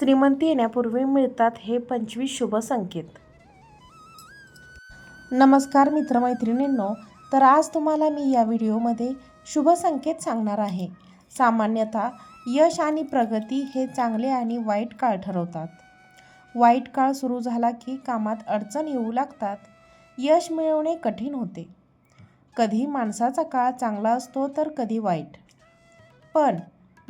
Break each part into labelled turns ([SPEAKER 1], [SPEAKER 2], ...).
[SPEAKER 1] श्रीमंती येण्यापूर्वी मिळतात हे पंचवीस शुभ संकेत. नमस्कार मित्रमैत्रिणींनो तर आज तुम्हाला मी या व्हिडिओमध्ये शुभ संकेत सांगणार आहे. सामान्यतः यश आणि प्रगती हे चांगले आणि वाईट काळ ठरवतात. वाईट काळ सुरू झाला की कामात अडचण येऊ लागतात. यश मिळवणे कठीण होते. कधी माणसाचा काळ चांगला असतो तर कधी वाईट. पण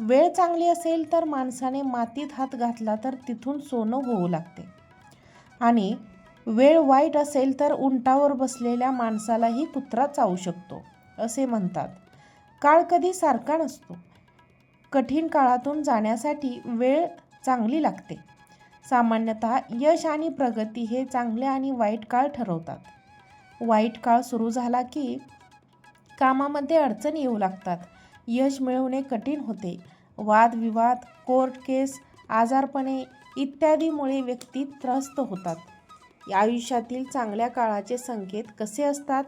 [SPEAKER 1] वेळ चांगली असेल तर माणसाने मातीत हात घातला तर तिथून सोनं होऊ लागते. आणि वेळ वाईट असेल तर उंटावर बसलेल्या माणसालाही कुत्रा चावू शकतो असे म्हणतात. काळ कधी सारखा नसतो. कठीण काळातून जाण्यासाठी वेळ चांगली लागते. सामान्यतः यश आणि प्रगती हे चांगले आणि वाईट काळ ठरवतात. वाईट काळ सुरू झाला की कामामध्ये अडचण येऊ लागतात. यश मिळवणे कठीण होते. वादविवाद कोर्ट केस आजारपणे इत्यादीमुळे व्यक्ती त्रस्त होतात. आयुष्यातील चांगल्या काळाचे संकेत कसे असतात?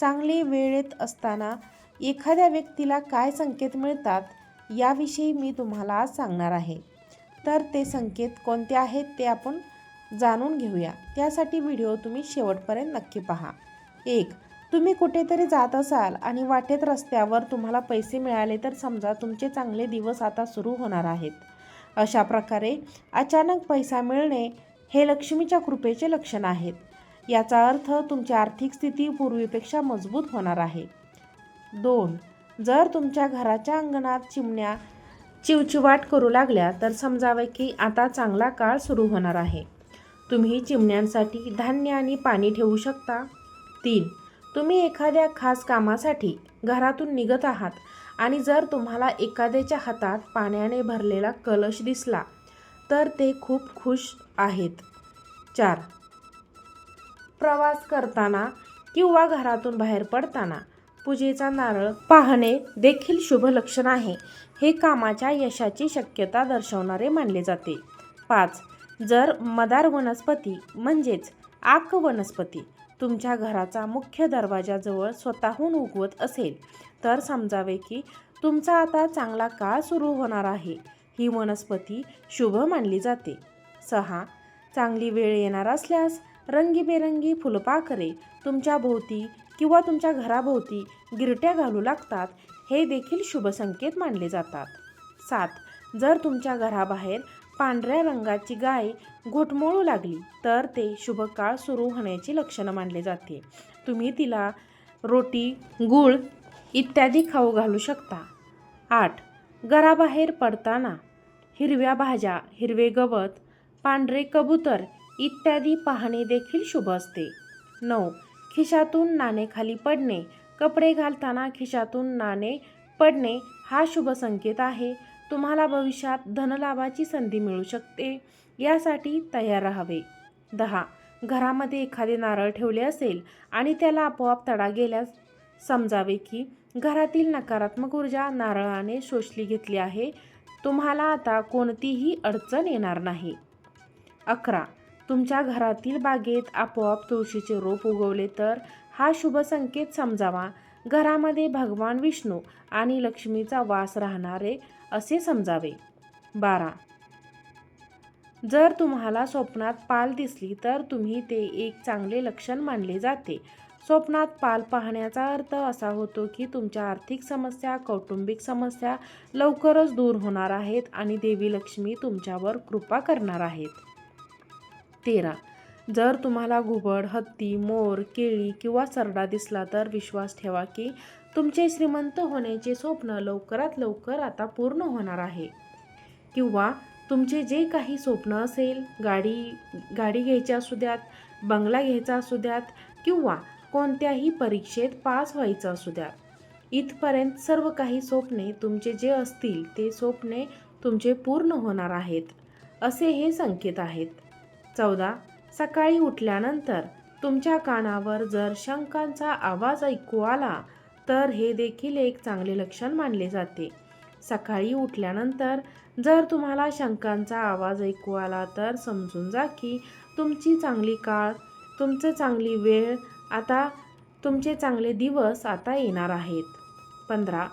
[SPEAKER 1] चांगली वेळेत असताना एखाद्या व्यक्तीला काय संकेत मिळतात? याविषयी मी तुम्हाला आज सांगणार आहे. तर ते संकेत कोणते आहेत ते आपण जाणून घेऊया. त्यासाठी व्हिडिओ तुम्ही शेवटपर्यंत नक्की पहा. एक तुम्ही कुठेतरी जात असाल आणि वाटेत रस्त्यावर तुम्हाला पैसे मिळाले तर समजा तुमचे चांगले दिवस आता सुरू होणार आहेत. अशा प्रकारे अचानक पैसा मिळणे हे लक्ष्मीच्या कृपेचे लक्षण आहेत. याचा अर्थ तुमची आर्थिक स्थिती पूर्वीपेक्षा मजबूत होणार आहे. दोन जर तुमच्या घराच्या अंगणात चिमण्या चिवचिवाट करू लागल्या तर समजावे की आता चांगला काळ सुरू होणार आहे. तुम्ही चिमण्यांसाठी धान्य आणि पाणी ठेवू शकता. तीन तुम्ही एखाद्या खास कामासाठी घरातून निघत आहात आणि जर तुम्हाला एखाद्याच्या हातात पाण्याने भरलेला कलश दिसला तर ते खूप खुश आहेत. चार. प्रवास करताना किंवा घरातून बाहेर पडताना पूजेचा नारळ पाहणे देखील शुभ लक्षण आहे. हे कामाच्या यशाची शक्यता दर्शवणारे मानले जाते. पाच. जर मदार वनस्पती म्हणजेच आक वनस्पती तुमच्या घराचा मुख्य दरवाजाजवळ स्वतःहून उगवत असेल. तर समजावे की तुमचा आता चांगला काळ सुरू होणार आहे? ही वनस्पती शुभ मानली जाते. सहा. चांगली वेळ येणार असल्यास रंगीबेरंगी फुलपाखरे तुमच्या भोवती किंवा तुमच्या घराभोवती गिरट्या घालू लागतात. हे देखील शुभ संकेत मानले जातात. सात. जर तुमच्या घराबाहेर पांढऱ्या रंगाची गाय घुटमळू लागली तर ते शुभकाळ सुरू होण्याची लक्षणं मानले जाते. तुम्ही तिला रोटी गूळ इत्यादी खाऊ घालू शकता. आठ. घराबाहेर पडताना हिरव्या भाज्या हिरवे गवत पांढरे कबूतर इत्यादी पाहणे देखील शुभ असते. नऊ. खिशातून नाणे खाली पडणे कपडे घालताना खिशातून नाणे पडणे हा शुभ संकेत आहे. तुम्हाला भविष्यात धनलाभाची संधी मिळू शकते. यासाठी तयार राहावे. दहा. घरामध्ये एखादे नारळ ठेवले असेल आणि त्याला आपोआप तडा गेल्यास समजावे की घरातील नकारात्मक ऊर्जा नारळाने शोषली घेतली आहे. तुम्हाला आता कोणतीही अडचण येणार नाही. अकरा. तुमच्या घरातील बागेत आपोआप तुळशीचे रोप उगवले तर हा शुभ संकेत समजावा. घरामध्ये भगवान विष्णू आणि लक्ष्मीचा वास राहणारे असे समजावे. बारा. जर तुम्हाला स्वप्नात पाल दिसली तर तुम्ही ते एक चांगले लक्षण मानले जाते. स्वप्नात पाल पाहण्याचा अर्थ असा होतो की तुमच्या आर्थिक समस्या कौटुंबिक समस्या लवकरच दूर होणार आहेत आणि देवी लक्ष्मी तुमच्यावर कृपा करणार आहेत. तेरा. जर तुम्हाला घुबड हत्ती मोर केळी किंवा सरडा दिसला तर विश्वास ठेवा की तुमचे श्रीमंत होण्याचे स्वप्न लवकरात लवकर आता पूर्ण होणार आहे. किंवा तुमचे जे काही स्वप्न असेल गाडी गाडी घ्यायची असू द्यात बंगला घ्यायचा असू द्यात किंवा कोणत्याही परीक्षेत पास व्हायचं असू द्या इथपर्यंत सर्व काही स्वप्ने तुमचे जे असतील ते स्वप्ने तुमचे पूर्ण होणार आहेत असे हे संकेत आहेत. चौदा सकाळी उठल्यानंतर तुमच्या कानावर जर शंकांचा आवाज ऐकू आला तर हे देखील एक चांगले लक्षण मानले जाते. सकाळी उठल्यानंतर जर तुम्हाला शंकांचा आवाज ऐकू आला तर समजून जा की तुमची चांगली काळ तुमचं चांगली वेळ आता तुमचे चांगले दिवस आता येणार आहेत. पंधरा.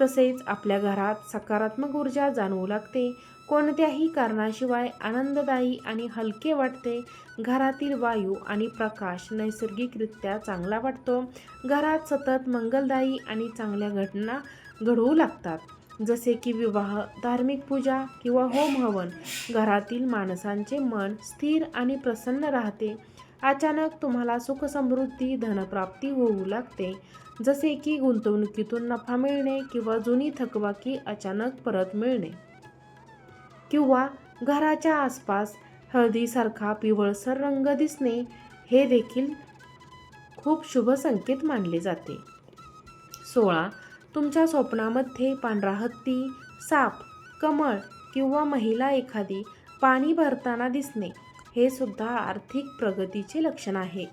[SPEAKER 1] तसेच आपल्या घरात सकारात्मक ऊर्जा जाणवू लागते. कोणत्याही कारणाशिवाय आनंददायी आणि हलके वाटते. घरातील वायू आणि प्रकाश नैसर्गिकरित्या चांगला वाटतो. घरात सतत मंगलदायी आणि चांगल्या घटना घडवू लागतात. जसे की विवाह धार्मिक पूजा किंवा होम हवन. घरातील माणसांचे मन स्थिर आणि प्रसन्न राहते. अचानक तुम्हाला सुखसमृद्धी धनप्राप्ती होऊ लागते. जसे की गुंतवणुकीतून नफा मिळणे किंवा जुनी थकबाकी अचानक परत मिळणे. किंवा घराच्या आसपास हळदीसारखा पिवळसर रंग दिसणे हे देखील खूप शुभ संकेत मानले जाते. सोळा. तुमच्या स्वप्नामध्ये पांढरा हत्ती साप कमळ किंवा महिला एखादी पाणी भरताना दिसणे हे सुद्धा आर्थिक प्रगतीचे लक्षण आहे.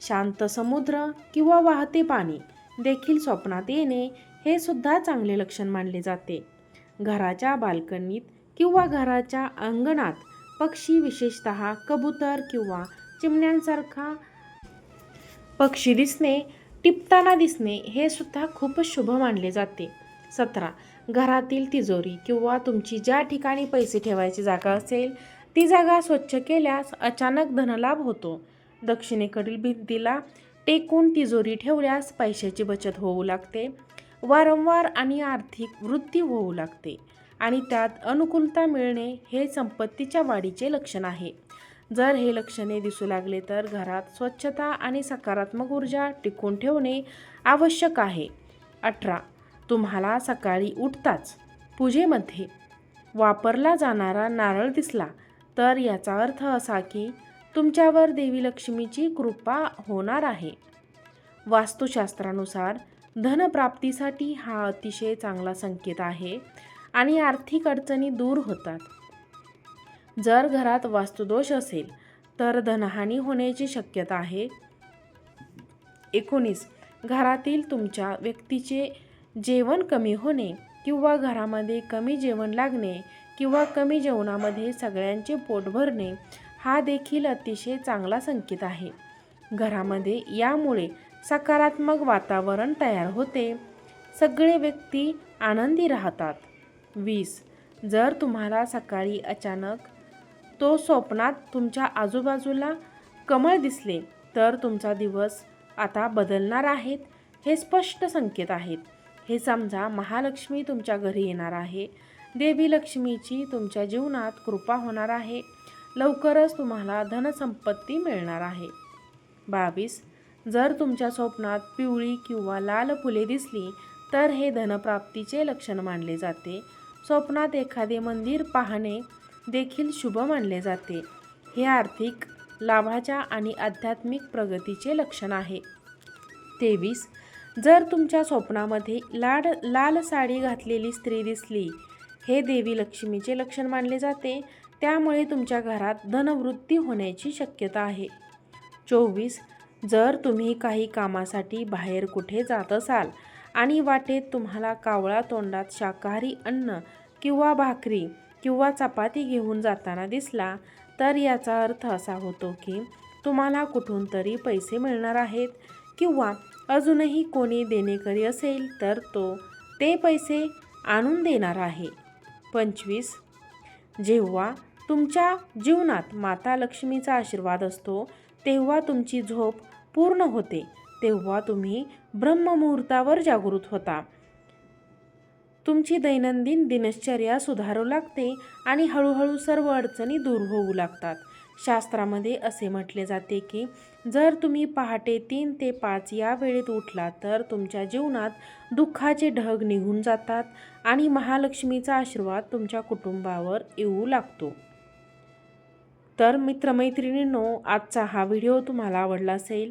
[SPEAKER 1] शांत समुद्र किंवा वाहते पाणी देखील स्वप्नात येणे हे सुद्धा चांगले लक्षण मानले जाते. घराच्या बाल्कनीत किंवा घराच्या अंगणात. पक्षी विशेषत कबूतर किंवा चिमण्यांसारखा पक्षी दिसणे टिपताना दिसणे हे सुद्धा खूपच शुभ मानले जाते. सतरा. घरातील तिजोरी किंवा तुमची ज्या ठिकाणी पैसे ठेवायची जागा असेल ती जागा स्वच्छ केल्यास अचानक धनलाभ होतो. दक्षिणेकडील भिंतीला टेकून तिजोरी ठेवल्यास पैशाची बचत होऊ लागते. वारंवार आणि आर्थिक वृद्धी होऊ लागते. आणि त्यात अनुकूलता मिळणे हे संपत्तीच्या वाढीचे लक्षण आहे. जर हे लक्षणे दिसू लागले तर घरात स्वच्छता आणि सकारात्मक ऊर्जा टिकून ठेवणे आवश्यक आहे. अठरा. तुम्हाला सकाळी उठताच पूजेमध्ये वापरला जाणारा नारळ दिसला तर याचा अर्थ असा की तुमच्यावर देवी लक्ष्मीची कृपा होणार आहे. वास्तुशास्त्रानुसार धनप्राप्तीसाठी हा अतिशय चांगला संकेत आहे. आणि आर्थिक अडचणी दूर होतात. जर घरात वास्तुदोष असेल तर धनहानी होण्याची शक्यता आहे. एकोणीस. घरातील तुमच्या व्यक्तीचे जेवण कमी होणे किंवा घरामध्ये कमी जेवण लागणे किंवा कमी जेवणामध्ये सगळ्यांचे पोट भरणे हा देखील अतिशय चांगला संकेत आहे. घरामध्ये यामुळे सकारात्मक वातावरण तयार होते. सगळे व्यक्ती आनंदी राहतात. वीस. जर तुम्हाला सकाळी अचानक तो स्वप्नात तुमच्या आजूबाजूला कमळ दिसले तर तुमचा दिवस आता बदलणार आहेत हे स्पष्ट संकेत आहेत. हे समजा महालक्ष्मी तुमच्या घरी येणार आहे. देवी लक्ष्मीची तुमच्या जीवनात कृपा होणार आहे. लवकरच तुम्हाला धनसंपत्ती मिळणार आहे. बावीस. जर तुमच्या स्वप्नात पिवळी किंवा लाल फुले दिसली तर हे धनप्राप्तीचे लक्षण मानले जाते. स्वप्नात एखादे मंदिर पाहणे देखील शुभ मानले जाते. हे आर्थिक लाभाच्या आणि आध्यात्मिक प्रगतीचे लक्षण आहे. तेवीस. जर तुमच्या स्वप्नामध्ये लाड लाल साडी घातलेली स्त्री दिसली हे देवी लक्ष्मीचे लक्षण मानले जाते. त्यामुळे तुमच्या घरात धनवृत्ती होण्याची शक्यता आहे. चोवीस. जर तुम्ही काही कामासाठी बाहेर कुठे जात असाल आणि वाटेत तुम्हाला कावळा तोंडात शाकाहारी अन्न किंवा भाकरी किंवा चपाती घेऊन जाताना दिसला तर याचा अर्थ असा होतो की तुम्हाला कुठून तरी पैसे मिळणार आहेत किंवा अजूनही कोणी देणेकरी असेल तर तो ते पैसे आणून देणार आहे. पंचवीस. जेव्हा तुमच्या जीवनात माता लक्ष्मीचा आशीर्वाद असतो तेव्हा तुमची झोप पूर्ण होते. तेव्हा तुम्ही ब्रह्ममुहूर्तावर जागृत होता. तुमची दैनंदिन दिनचर्या सुधारू लागते आणि हळूहळू सर्व अडचणी दूर होऊ लागतात. शास्त्रामध्ये असे म्हटले जाते की जर तुम्ही पहाटे तीन ते पाच या वेळेत उठला तर तुमच्या जीवनात दुःखाचे ढग निघून जातात आणि महालक्ष्मीचा आशीर्वाद तुमच्या कुटुंबावर येऊ लागतो. तर मित्रमैत्रिणींनो आजचा हा व्हिडिओ तुम्हाला आवडला असेल